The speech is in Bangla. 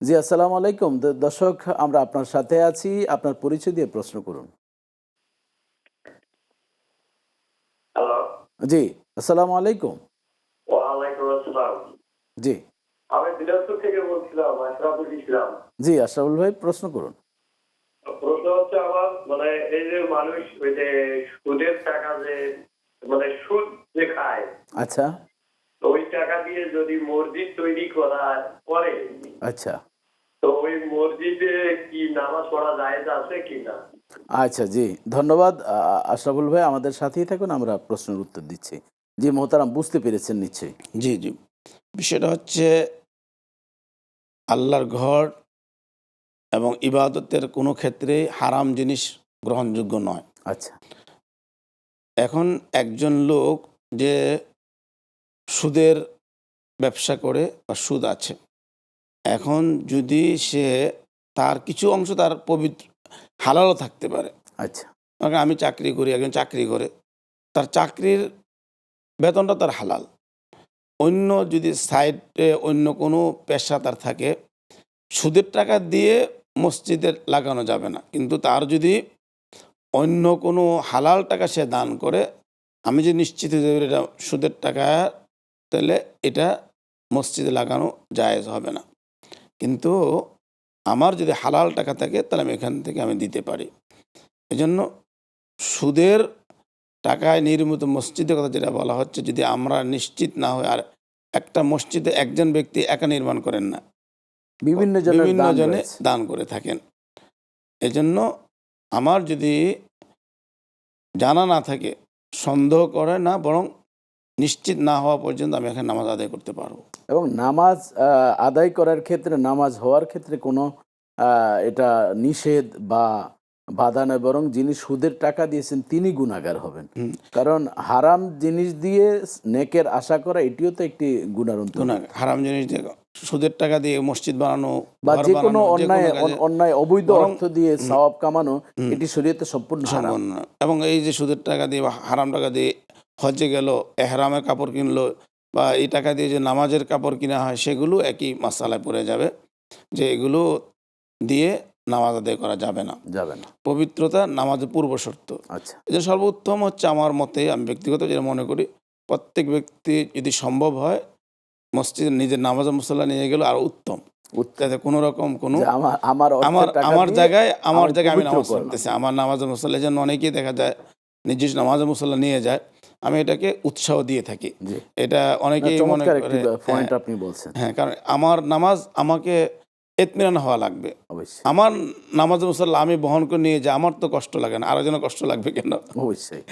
জি আসসালামু আলাইকুম। দর্শক আমরা আপনার সাথে আছি। আপনার পরিচয় দিয়ে প্রশ্ন করুন। হ্যালো। জি আসসালামু আলাইকুম। ওয়ালাইকুম আসসালাম। জি। আমি দিনাজপুর থেকে বলছিলাম আশরাফুল ইসলাম। জি আশরাফুল ভাই প্রশ্ন করুন। প্রশ্ন হচ্ছে আমার মানে এই যে মানুষ ওই যে সুদের টাকা যে মানে সুদ যে খায় আচ্ছা। ওই টাকা দিয়ে যদি মসজিদ তৈরি করা করে আচ্ছা। তো ওই মসজিদে কি নামাজ পড়া যায় আছে কি না? আচ্ছা জি। ধন্যবাদ আশরাফুল ভাই। আমাদের সাথেই থাকুন আমরা প্রশ্নের উত্তর দিচ্ছি। জি মোহতারাম বুঝতে পেরেছেন নিশ্চয়ই। জি জি। বিষয়টা হচ্ছে আল্লাহর ঘর এবং ইবাদতের কোনো ক্ষেত্রে হারাম জিনিস গ্রহণযোগ্য নয়। আচ্ছা। এখন একজন লোক যে সুদের ব্যবসা করে বা সুদ আছে এখন যদি সে তার কিছু অংশ তার পবিত্র হালালও থাকতে পারে। আচ্ছা। আমি চাকরি করি একজন চাকরি করে তার চাকরির বেতনটা তার হালাল। অন্য যদি সাইডে অন্য কোনো পেশা তার থাকে সুদের টাকা দিয়ে মসজিদে লাগানো যাবে না। কিন্তু তার যদি অন্য কোনো হালাল টাকা সে দান করে আমি যে নিশ্চিত এটা সুদের টাকা তাহলে এটা মসজিদে লাগানো জায়েজ হবে না। কিন্তু আমার যদি হালাল টাকা থাকে তাহলে আমি এখান থেকে আমি দিতে পারি। এজন্য সুদের টাকায় নির্মিত মসজিদের কথা যেটা বলা হচ্ছে যদি আমরা নিশ্চিত না হই আর একটা মসজিদে একজন ব্যক্তি একা নির্মাণ করেন না বিভিন্ন বিভিন্ন জনে দান করে থাকেন। এজন্য আমার যদি জানা না থাকে সন্দেহ করে না বরং নিশ্চিত না হওয়া পর্যন্ত আমি এখানে নামাজ আদায় করতে পারব। এবং নামাজ আদায় করার ক্ষেত্রে নামাজ হওয়ার ক্ষেত্রে কোনো এটা নিষেধ বা বাধা নয় বরং যিনি সুদের টাকা দিয়েছেন তিনি গুণাগার হবেন। কারণ হারাম জিনিস দিয়ে নেকের আশা করা এটিও তো একটি গুণার। হারাম জিনিস দিয়ে সুদের টাকা দিয়ে মসজিদ বানানো বা যে কোনো অন্যায় অন্যায় অবৈধ অর্থ দিয়ে সওয়াব কামানো এটি শরীয়তে সম্পূর্ণ হারাম। এবং এই যে সুদের টাকা দিয়ে বা হারাম টাকা দিয়ে হজে গেল এহরামের কাপড় কিনলো বা এই টাকা দিয়ে যে নামাজের কাপড় কিনা হয় সেগুলো একই মাসালায় পড়ে যাবে যে এগুলো দিয়ে নামাজ আদায় করা যাবে না। যাবে না। পবিত্রতা নামাজের পূর্ব শর্ত। আচ্ছা। জন্য সর্বোত্তম হচ্ছে আমার মতে আমি ব্যক্তিগত যেটা মনে করি প্রত্যেক ব্যক্তি যদি সম্ভব হয় মসজিদ নিজের নামাজ মুসল্লা নিয়ে গেলে আরও উত্তম। যাতে কোনো রকম কোনো আমার আমার আমার জায়গায় আমার জায়গায় আমি নামাজ। পড়তেছি আমার নামাজ মুসল্লা যেন অনেকেই দেখা যায় নিজস্ব নামাজ মুসল্লা নিয়ে যায় আমি এটাকে উৎসাহ দিয়ে থাকি। এটা অনেকেই মনে করে পয়েন্ট হ্যাঁ, আপনি বলছেন। হ্যাঁ কারণ আমার নামাজ আমাকে এতমিরান হওয়া লাগবে। অবশ্যই। আমার নামাজ মুসল্লা আমি বহন করে নিয়ে যাই আমার তো কষ্ট লাগে না আরও যেন কষ্ট লাগবে কেন? অবশ্যই।